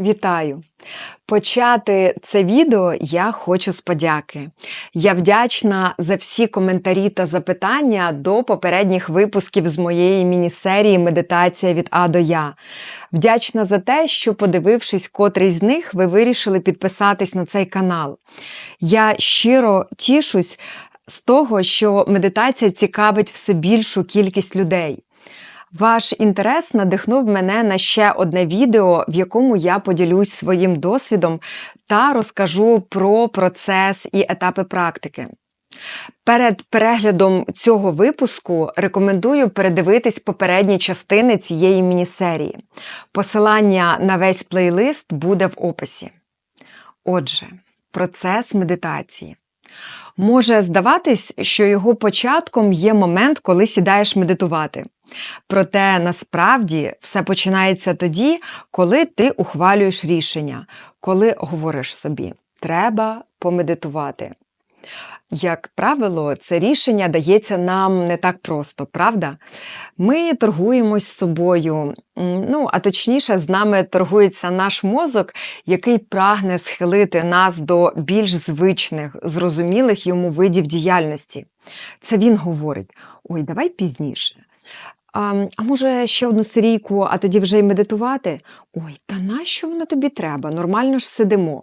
Вітаю! Почати це відео я хочу з подяки. Я вдячна за всі коментарі та запитання до попередніх випусків з моєї міні-серії Медитація від А до Я. Вдячна за те, що, подивившись котрий з них, ви вирішили підписатись на цей канал. Я щиро тішусь з того, що медитація цікавить все більшу кількість людей. Ваш інтерес надихнув мене на ще одне відео, в якому я поділюсь своїм досвідом та розкажу про процес і етапи практики. Перед переглядом цього випуску рекомендую передивитись попередні частини цієї мінісерії. Посилання на весь плейлист буде в описі. Отже, процес медитації. Може здаватись, що його початком є момент, коли сідаєш медитувати. Проте насправді все починається тоді, коли ти ухвалюєш рішення, коли говориш собі, треба помедитувати. Як правило, це рішення дається нам не так просто, правда? Ми торгуємось з собою, ну, а точніше, з нами торгується наш мозок, який прагне схилити нас до більш звичних, зрозумілих йому видів діяльності. Це він говорить: ой, давай пізніше. А а може, ще одну серійку, а тоді вже й медитувати? Ой, та нащо воно тобі треба? Нормально ж сидимо.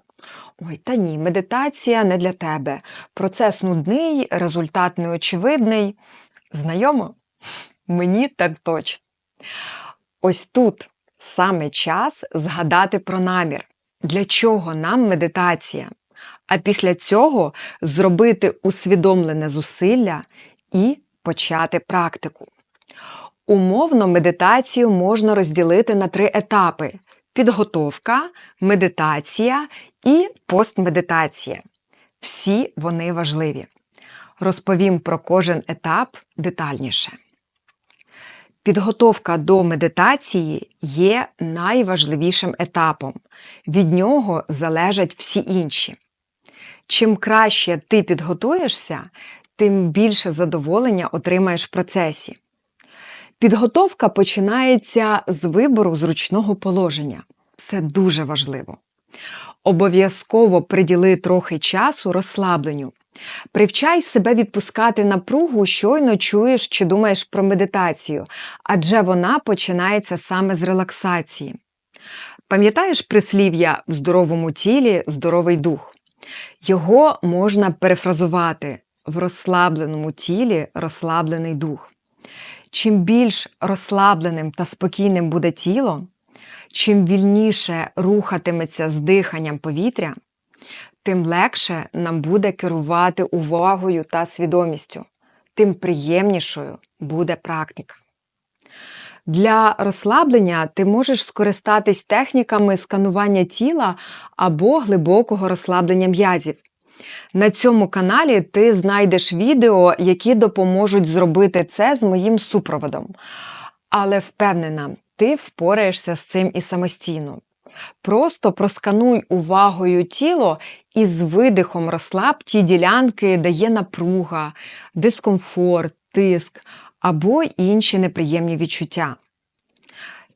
Ой, та ні, медитація не для тебе. Процес нудний, результат неочевидний. Знайомо? Мені так точно. Ось тут саме час згадати про намір, для чого нам медитація, а після цього зробити усвідомлене зусилля і почати практику. Умовно медитацію можна розділити на три етапи: підготовка, медитація і постмедитація. Всі вони важливі. Розповім про кожен етап детальніше. Підготовка до медитації є найважливішим етапом. Від нього залежать всі інші. Чим краще ти підготуєшся, тим більше задоволення отримаєш в процесі. Підготовка починається з вибору зручного положення. Це дуже важливо. Обов'язково приділи трохи часу розслабленню. Привчай себе відпускати напругу, щойно чуєш чи думаєш про медитацію, адже вона починається саме з релаксації. Пам'ятаєш прислів'я в здоровому тілі здоровий дух? Його можна перефразувати в розслабленому тілі розслаблений дух. Чим більш розслабленим та спокійним буде тіло, чим вільніше рухатиметься з диханням повітря, тим легше нам буде керувати увагою та свідомістю, тим приємнішою буде практика. Для розслаблення ти можеш скористатись техніками сканування тіла або глибокого розслаблення м'язів. На цьому каналі ти знайдеш відео, які допоможуть зробити це з моїм супроводом. Але впевнена, ти впораєшся з цим і самостійно. Просто проскануй увагою тіло і з видихом розслаб ті ділянки, де є напруга, дискомфорт, тиск або інші неприємні відчуття.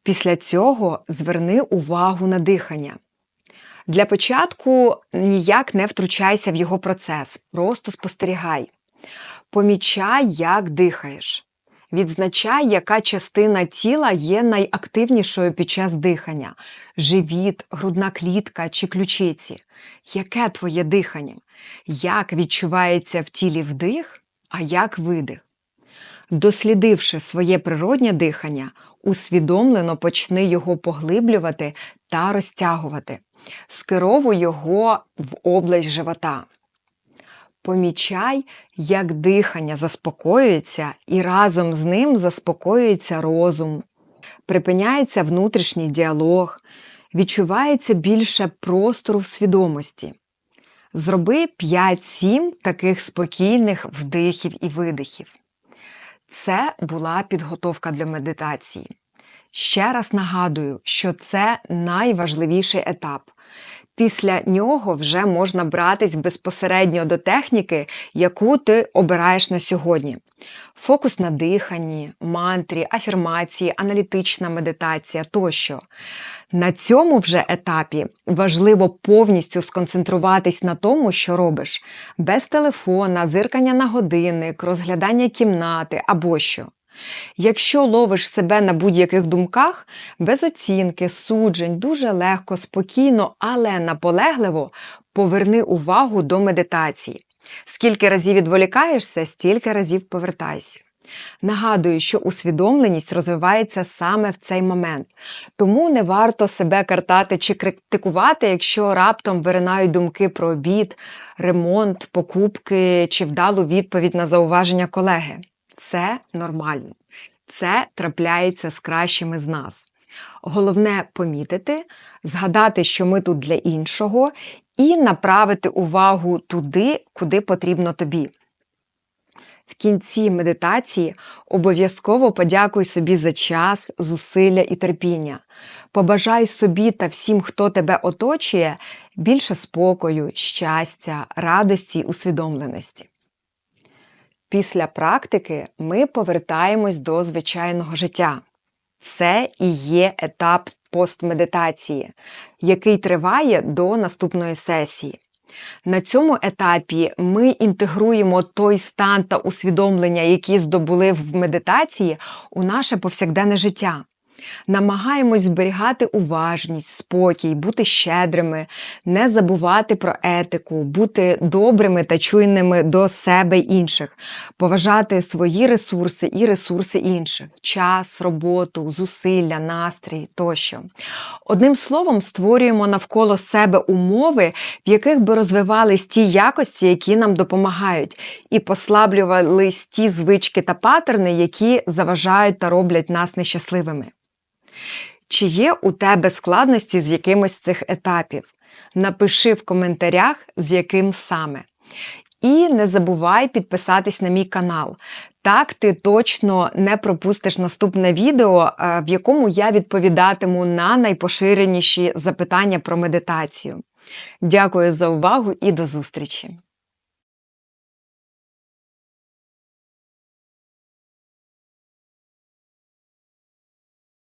Після цього зверни увагу на дихання. Для початку ніяк не втручайся в його процес, просто спостерігай. Помічай, як дихаєш. Відзначай, яка частина тіла є найактивнішою під час дихання: живіт, грудна клітка чи ключиці. Яке твоє дихання? Як відчувається в тілі вдих, а як видих? Дослідивши своє природнє дихання, усвідомлено почни його поглиблювати та розтягувати. Скеровуй його в область живота. Помічай, як дихання заспокоюється, і разом з ним заспокоюється розум, припиняється внутрішній діалог, відчувається більше простору в свідомості. Зроби 5-7 таких спокійних вдихів і видихів. Це була підготовка для медитації. Ще раз нагадую, що це найважливіший етап. Після нього вже можна братись безпосередньо до техніки, яку ти обираєш на сьогодні. Фокус на диханні, мантрі, афірмації, аналітична медитація тощо. На цьому вже етапі важливо повністю сконцентруватись на тому, що робиш, без телефона, зиркання на годинник, розглядання кімнати або що. Якщо ловиш себе на будь-яких думках, без оцінки, суджень, дуже легко, спокійно, але наполегливо поверни увагу до медитації. Скільки разів відволікаєшся, стільки разів повертайся. Нагадую, що усвідомленість розвивається саме в цей момент, тому не варто себе картати чи критикувати, якщо раптом виринають думки про обід, ремонт, покупки чи вдалу відповідь на зауваження колеги. Це нормально. Це трапляється з кращими з нас. Головне помітити, згадати, що ми тут для іншого, і направити увагу туди, куди потрібно тобі. В кінці медитації обов'язково подякуй собі за час, зусилля і терпіння. Побажай собі та всім, хто тебе оточує, більше спокою, щастя, радості усвідомленості. Після практики ми повертаємось до звичайного життя. Це і є етап постмедитації, який триває до наступної сесії. На цьому етапі ми інтегруємо той стан та усвідомлення, які здобули в медитації, у наше повсякденне життя. Намагаємось зберігати уважність, спокій, бути щедрими, не забувати про етику, бути добрими та чуйними до себе й інших, поважати свої ресурси і ресурси інших час, роботу, зусилля, настрій тощо. Одним словом, створюємо навколо себе умови, в яких би розвивались ті якості, які нам допомагають, і послаблювались ті звички та патерни, які заважають та роблять нас нещасливими. Чи є у тебе складності з якимось з цих етапів? Напиши в коментарях, з яким саме. І не забувай підписатись на мій канал. Так ти точно не пропустиш наступне відео, е, в якому я відповідатиму на найпоширеніші запитання про медитацію. Дякую за увагу і до зустрічі!